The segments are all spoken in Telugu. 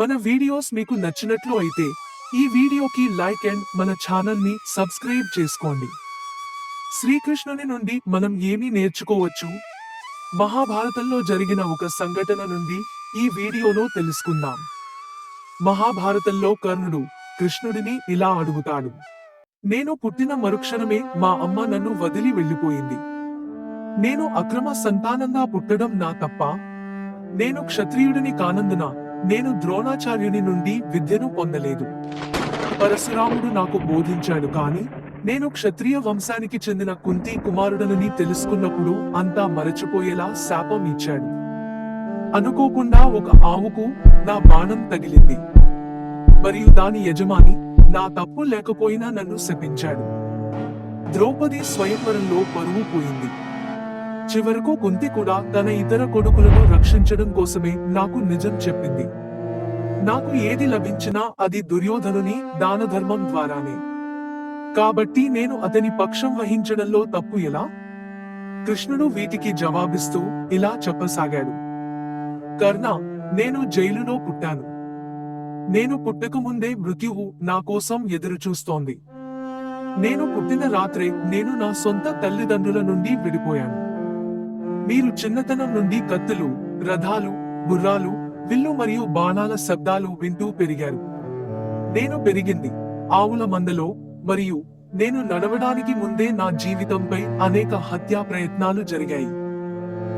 మన వీడియోస్ మీకు నచ్చినట్లు అయితే ఈ వీడియోకి లైక్ అండ్ మన ఛానల్ని సబ్స్క్రైబ్ చేసుకోండి. శ్రీకృష్ణుని నుండి మనం ఏమి నేర్చుకోవచ్చు? మహాభారతంలో జరిగిన ఒక సంఘటన నుండి ఈ వీడియోలో తెలుసుకుందాం. మహాభారతంలో కర్ణుడు కృష్ణుడిని ఇలా అడుగుతాడు. నేను పుట్టిన మరుక్షణమే మా అమ్మ నన్ను వదిలి వెళ్ళిపోయింది. నేను అక్రమ సంతానంగా పుట్టడం నా తప్ప నేను క్షత్రియుడిని కానందున నేను ద్రోణాచార్యుని నుండి విద్యను పొందలేదు. పరశురాముడు నాకు బోధించాడు కాని నేను క్షత్రియ వంశానికి చెందిన కుంతి కుమారుడనని తెలుసుకున్నప్పుడు అంతా మరచిపోయేలా శాపం ఇచ్చాడు. అనుకోకుండా ఒక ఆవుకు నా బాణం తగిలింది. మరియు దాని యజమాని నా తప్పు లేకపోయినా నన్ను శపించాడు. ద్రౌపది స్వయంవరంలో పరువు పోయింది. చివరకు కుంతి కూడా తన ఇతర కొడుకులను రక్షించడం కోసమే నాకు నిజం చెప్పింది. నాకు ఏది లభించినా అది దుర్యోధనుని దాన ధర్మం ద్వారానే. కాబట్టి నేను అతని పక్షం వహించడంలో తప్పు ఎలా? కృష్ణుడు వీటికి జవాబిస్తూ ఇలా చెప్పసాగాడు. కర్ణ నేను జైలులో పుట్టాను. నేను పుట్టకముందే మృత్యువు నా కోసం ఎదురుచూస్తోంది నేను పుట్టిన రాత్రే నేను నా సొంత తల్లిదండ్రుల నుండి విడిపోయాను. మీరు చిన్నతనం నుండి కత్తులు రథాలు గుర్రాలు విల్లు మరియు బాణాల శబ్దాలు వింటూ పెరిగారు. నేను పెరిగింది ఆవుల మందలో మరియు నేను నడవడానికి ముందే నా జీవితంపై అనేక హత్యా ప్రయత్నాలు జరిగాయి.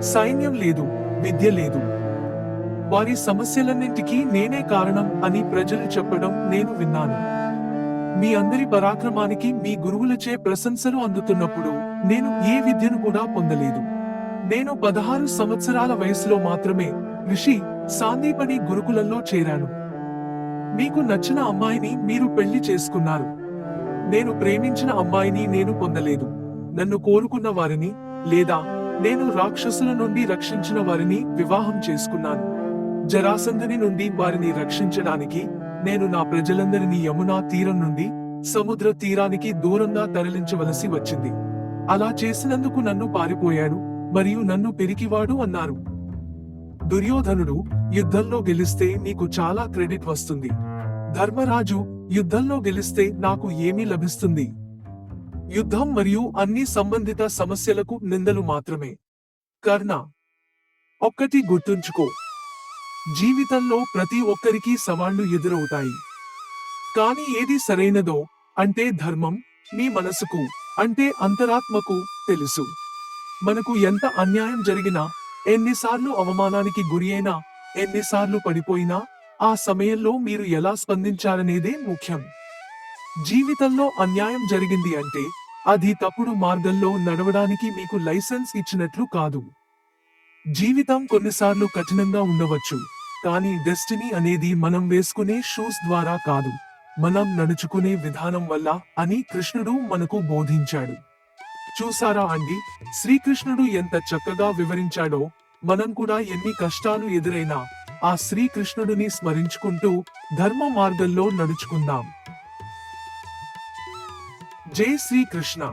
సైన్యం లేదు విద్య లేదు. వారి సమస్యలన్నింటికీ నేనే కారణం అని ప్రజలు చెప్పడం నేను విన్నాను. మీ అందరి పరాక్రమానికి మీ గురువులచే ప్రశంసలు అందుతున్నప్పుడు నేను ఏ విద్యను కూడా పొందలేదు. నేను పదహారు సంవత్సరాల వయసులో మాత్రమే ఋషి సాందీపని గురుకులంలో చేరాను. మీకు నచ్చిన అమ్మాయిని మీరు పెళ్ళి చేసుకున్నారు. నేను ప్రేమించిన అమ్మాయిని నేను పొందలేదు. నన్ను కోరుకున్న వారిని లేదా నేను రాక్షసుల నుండి రక్షించిన వారిని వివాహం చేసుకున్నాను. జరాసంధుని నుండి వారిని రక్షించడానికి నేను నా ప్రజలందరినీ యమునా తీరం నుండి సముద్ర తీరానికి దూరంగా తరలించవలసి వచ్చింది. అలా చేసినందుకు నన్ను పారిపోయాడు మరియు నన్ను పెరికివాడు అన్నారు. దుర్యోధనుడు యుద్ధంలో గెలిస్తే నీకు చాలా క్రెడిట్ వస్తుంది. ధర్మరాజు యుద్ధంలో గెలిస్తే నాకు ఏమీ లభిస్తుంది. యుద్ధం మరియు అన్ని సంబంధిత సమస్యలకు నిందలు మాత్రమే. కర్ణ ఒక్కటి గుర్తుంచుకో. జీవితంలో ప్రతి ఒక్కరికి సవాళ్ళు ఎదురవుతాయి. కానీ ఏది సరైనదో అంటే ధర్మం మీ మనసుకు అంటే అంతరాత్మకు తెలుసు. మనకు ఎంత అన్యాయం జరిగినా ఎన్నిసార్లు అవమానానికి గురి అయినా ఎన్నిసార్లు పడిపోయినా ఆ సమయంలో మీరు ఎలా స్పందించారనేదే ముఖ్యం. జీవితంలో అన్యాయం జరిగింది అంటే అది తప్పుడు మార్గంలో నడవడానికి మీకు లైసెన్స్ ఇచ్చినట్లు కాదు. జీవితం కొన్నిసార్లు కఠినంగా ఉండవచ్చు కానీ డెస్టినీ అనేది మనం వేసుకునే షూస్ ద్వారా కాదు. మనం నడుచుకునే విధానం వల్ల అని కృష్ణుడు మనకు బోధించాడు. చూసారా అండి? శ్రీకృష్ణుడు ఎంత చక్కగా వివరించాడో మనం కూడా ఎన్ని కష్టాలు ఎదురైనా ఆ శ్రీకృష్ణుడిని స్మరించుకుంటూ ధర్మ మార్గంలో నడుచుకుందాం. జై శ్రీకృష్ణ.